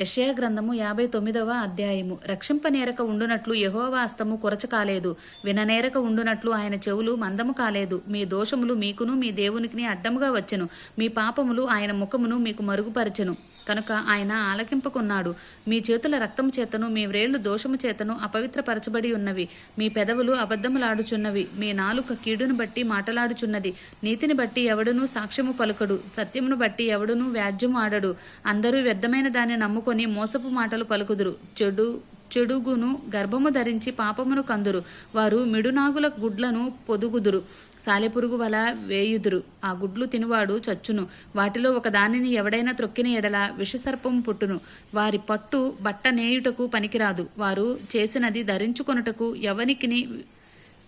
యషయా గ్రంథము యాభై తొమ్మిదవ అధ్యాయము. రక్షింపనేరక ఉండునట్లు యెహోవా హస్తము కొరచ కాలేదు. విననేరక ఉండునట్లు ఆయన చెవులు మందము కాలేదు. మీ దోషములు మీకును మీ దేవునికి అడ్డముగా వచ్చెను. మీ పాపములు ఆయన ముఖమును మీకు మరుగుపరచెను. కనుక ఆయన ఆలకింపకున్నాడు. మీ చేతుల రక్తము చేతను మీ వ్రేళ్ళు దోషము చేతను అపవిత్రపరచబడి ఉన్నవి. మీ పెదవులు అబద్ధములాడుచున్నవి. మీ నాలుక కీడును బట్టి మాటలాడుచున్నది. నీతిని బట్టి ఎవడునూ సాక్ష్యము పలుకడు. సత్యమును బట్టి ఎవడునూ వ్యాజ్యము ఆడడు. అందరూ వ్యర్థమైన దాన్ని నమ్ముకొని మోసపు మాటలు పలుకుదురు. చెడు చెడుగును గర్భము ధరించి పాపమును కందురు. వారు మిడునాగుల గుడ్లను పొదుగుదురు. సాలెపురుగు వల వేయుదురు. ఆ గుడ్లు తినువాడు చచ్చును. వాటిలో ఒక దానిని ఎవడైనా త్రొక్కిన ఎడల విషసర్పం పుట్టును. వారి పట్టు బట్ట నేయుటకు పనికిరాదు. వారు చేసినది ధరించుకొనుటకు ఎవనికిని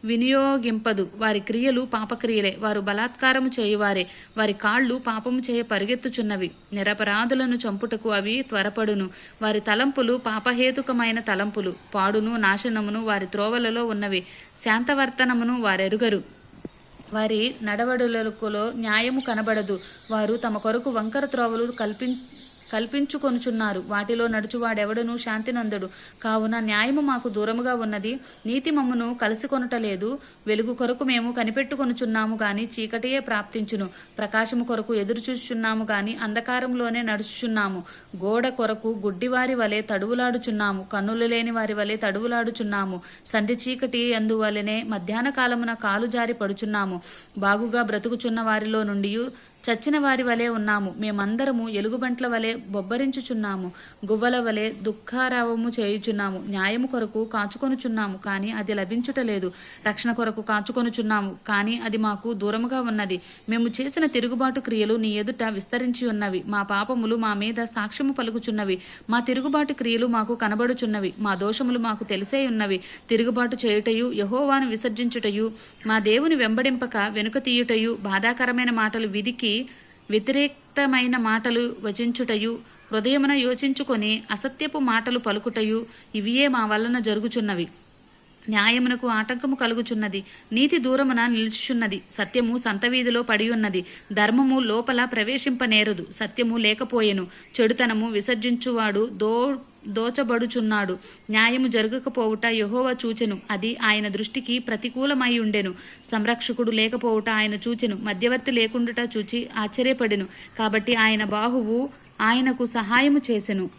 వినియోగింపదు. వారి క్రియలు పాపక్రియలే. వారు బలాత్కారము చేయువారే. వారి కాళ్ళు పాపము చేయ పరిగెత్తుచున్నవి. నిరపరాధులను చంపుటకు అవి త్వరపడును. వారి తలంపులు పాపహేతుకమైన తలంపులు. పాడును నాశనమును వారి త్రోవలలో ఉన్నవి. శాంతవర్తనమును వారెరుగరు. వారి నడవడులకులో న్యాయము కనబడదు. వారు తమ కొరకు వంకర త్రోవలు కల్పించ కల్పించుకొనుచున్నారు. వాటిలో నడుచువాడెవడను శాంతి నందుడు. కావున న్యాయము మాకు దూరముగా ఉన్నది. నీతి మమ్మను కలిసి కొనుటలేదు వెలుగు కొరకు మేము కనిపెట్టుకొనుచున్నాము గాని చీకటియే ప్రాప్తించును. ప్రకాశము కొరకు ఎదురుచూచుచున్నాము గాని అంధకారంలోనే నడుచుచున్నాము. గోడ కొరకు గుడ్డివారి వలె తడువులాడుచున్నాము. కన్నులు లేని వారి వలె తడువులాడుచున్నాము. సంధి చీకటి అందువలనే మధ్యాహ్న కాలమున కాలు జారి పడుచున్నాము. బాగుగా బ్రతుకుచున్న వారిలో నుండి చచ్చిన వారి వలె ఉన్నాము. మేమందరము ఎలుగుబంట్ల వలె బొబ్బరించుచున్నాము. గువ్వల వలె దుఃఖారావము చేయుచున్నాము. న్యాయము కొరకు కాచుకొనుచున్నాము కానీ అది లభించుటలేదు రక్షణ కొరకు కాచుకొనుచున్నాము కానీ అది మాకు దూరముగా ఉన్నది. మేము చేసిన తిరుగుబాటు క్రియలు నీ ఎదుట విస్తరించి ఉన్నవి. మా పాపములు మా మీద సాక్ష్యము పలుకుచున్నవి. మా తిరుగుబాటు క్రియలు మాకు కనబడుచున్నవి. మా దోషములు మాకు తెలిసే ఉన్నవి. తిరుగుబాటు చేయుటయు యహోవాను విసర్జించుటయు మా దేవుని వెంబడింపక వెనుక తీయుటయు బాధాకరమైన మాటలు విధికి వ్యతిరేక్తమైన మాటలు వచించుటయు హృదయమున యోచించుకొని అసత్యపు మాటలు పలుకుటయు ఇవియే మా వలన జరుగుచున్నవి. న్యాయమునకు ఆటంకము కలుగుచున్నది నీతి దూరమున నిలుచుచున్నది సత్యము సంతవీధిలో పడి ఉన్నది ధర్మము లోపల ప్రవేశింపనేరదు సత్యము లేకపోయెను చెడుతనము విసర్జించువాడు దో దోచబడుచున్నాడు. న్యాయము జరగకపోవుట యహోవ చూచెను. అది ఆయన దృష్టికి ప్రతికూలమై ఉండెను. సంరక్షకుడు లేకపోవుట ఆయన చూచెను. మధ్యవర్తి లేకుండుట చూచి ఆశ్చర్యపడెను. కాబట్టి ఆయన బాహువు ఆయనకు సహాయము చేసెను.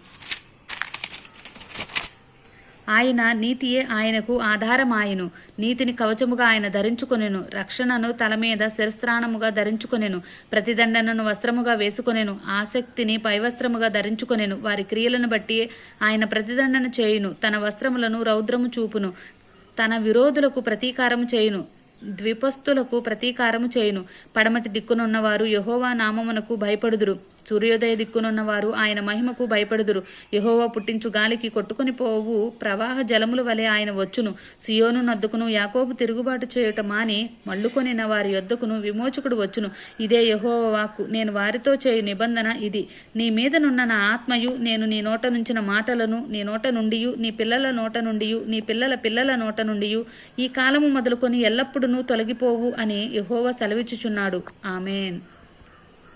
ఆయన నీతియే ఆయనకు ఆధారమాయెను. నీతిని కవచముగా ఆయన ధరించుకొనెను. రక్షణను తల మీద శిరస్త్రాణముగా ధరించుకొనెను. ప్రతిదండనను వస్త్రముగా వేసుకొనెను. ఆసక్తిని పైవస్త్రముగా ధరించుకొనెను. వారి క్రియలను బట్టి ఆయన ప్రతిదండన చేయును. తన వస్త్రములను రౌద్రము చూపును. తన విరోధులకు ప్రతీకారము చేయును. ద్విపస్తులకు ప్రతీకారము చేయును. పడమటి దిక్కునున్నవారు యహోవా నామమునకు భయపడుదురు. సూర్యోదయ దిక్కునున్న వారు ఆయన మహిమకు భయపడుదురు. యహోవా పుట్టించు గాలికి కొట్టుకుని పోవు ప్రవాహ జలముల వలె ఆయన వచ్చును. సియోను నద్దుకును యాకోబు తిరుగుబాటు చేయుట మాని మళ్ళుకొనిన వారి యొద్దకును విమోచకుడు వచ్చును. ఇదే యహోవ వాక్కు. నేను వారితో చేయు నిబంధన ఇది. నీ మీదనున్న నా ఆత్మయు నేను నీ నోట నుంచిన మాటలను నీ నోట నుండి నీ పిల్లల నోట నుండి నీ పిల్లల పిల్లల నోట నుండి ఈ కాలము మొదలుకొని ఎల్లప్పుడూ తొలగిపోవు అని యహోవ సెలవిచ్చుచున్నాడు. ఆమెన్.